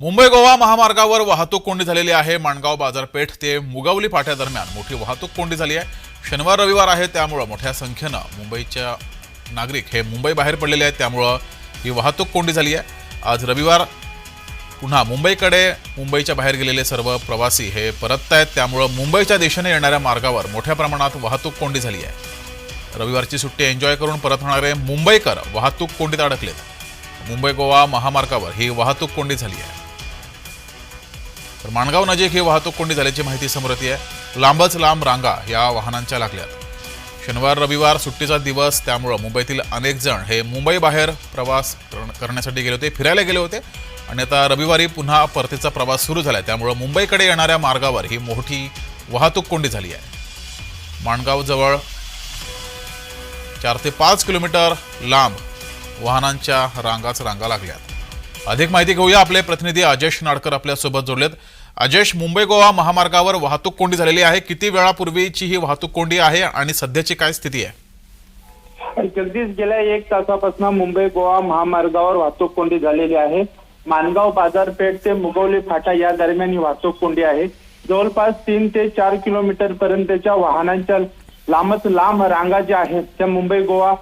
मुंबई गोवा महामार्गावर वाहतूक कोंडी झालेली आहे. माणगाव बाजारपेठ ते मुगावली फाट्यादरम्यान मोठी वाहतूक कोंडी झाली आहे. शनिवार रविवार आहे त्यामुळं मोठ्या संख्येनं मुंबईच्या नागरिक हे मुंबई बाहेर पडलेले आहेत. त्यामुळं ही वाहतूक कोंडी झाली आहे. आज रविवार पुन्हा मुंबईकडे मुंबईच्या बाहेर गेलेले सर्व प्रवासी हे परत आहेत. त्यामुळं मुंबईच्या दिशेने येणाऱ्या मार्गावर मोठ्या प्रमाणात वाहतूक कोंडी झाली आहे. रविवारची सुट्टी एन्जॉय करून परत होणारे मुंबईकर वाहतूक कोंडीत अडकलेत. मुंबई गोवा महामार्गावर ही वाहतूक कोंडी झाली आहे. तर माणगाव नजीक ही वाहतूक कोंडी झाल्याची माहिती समोर येते आहे. लांबच लांब रांगा या वाहनांच्या लागल्यात. शनिवार रविवार सुट्टीचा दिवस त्यामुळं मुंबईतील अनेक जण हे मुंबईबाहेर प्रवास करण्यासाठी गेले होते फिरायला गेले होते. आणि आता रविवारी पुन्हा परतीचा प्रवास सुरू झाला आहे त्यामुळं मुंबईकडे येणाऱ्या मार्गावर ही मोठी वाहतूक कोंडी झाली आहे. माणगावजवळ चार ते पाच किलोमीटर लांब वाहनांच्या रांगाच रांगा लागल्यात. अधिक माहिती घेऊया. आपले प्रतिनिधी अजेश नाडकर आपल्यासोबत जोडलेत. अजेश मुंबई गोवा महामार्गावर वाहतूक कोंडी झालेली आहे. किती वेळापूर्वीची ही वाहतूक कोंडी आहे आणि सध्याची काय स्थिती आहे? जगदीश गेल्या एक तासापासून मुंबई गोवा महामार्गावर वाहतूक कोंडी झालेली आहे. मानगाव बाजारपेठ ते मुगवली फाटा या दरम्यान ही वाहतूक कोंडी आहे. जवळपास तीन ते चार किलोमीटर पर्यंतच्या वाहनांच्या लांबच लांब रांगा ज्या आहेत त्या मुंबई गोवा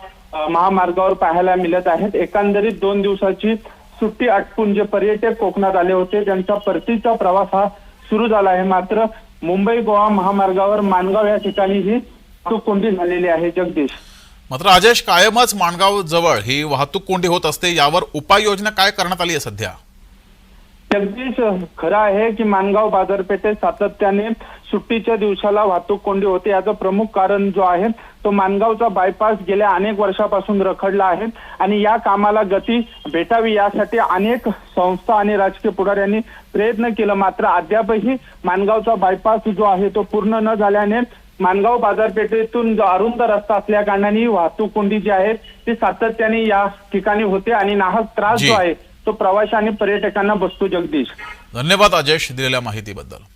महामार्गावर पाहायला मिळत आहेत. एकंदरीत दोन दिवसाची सुट्टी आटपून जे पर्यटक कोकणात आले होते त्यांचा परतीचा प्रवास हा सुरू झाला आहे. मात्र मुंबई गोवा महामार्गावर माणगाव या ठिकाणी ही वाहतूक कोंडी झालेली आहे. जगदीश. मात्र राजेश कायमच माणगाव जवळ ही वाहतूक कोंडी होत असते. यावर उपाययोजना काय करण्यात आली आहे सध्या? जगदीश खरं आहे की मानगाव बाजारपेठेत सातत्याने सुट्टीच्या दिवसाला वाहतूक कोंडी होते याचं प्रमुख कारण जो आहे तो मानगावचा बायपास गेल्या अनेक वर्षापासून रखडला आहे आणि या कामाला गती भेटावी यासाठी अनेक संस्था आणि राजकीय पुढाऱ्यांनी प्रयत्न केला मात्र अद्यापही मानगावचा बायपास जो आहे तो पूर्ण न झाल्याने मानगाव बाजारपेठेतून जो अरुंद रस्ता असल्या कारणाने वाहतूक कोंडी जी आहे ती सातत्याने या ठिकाणी होते आणि नाहक त्रास. जो आहे तो प्रवासी आणि पर्यटकांना बसतो जगदीश. धन्यवाद अजयश दिलेल्या माहितीबद्दल.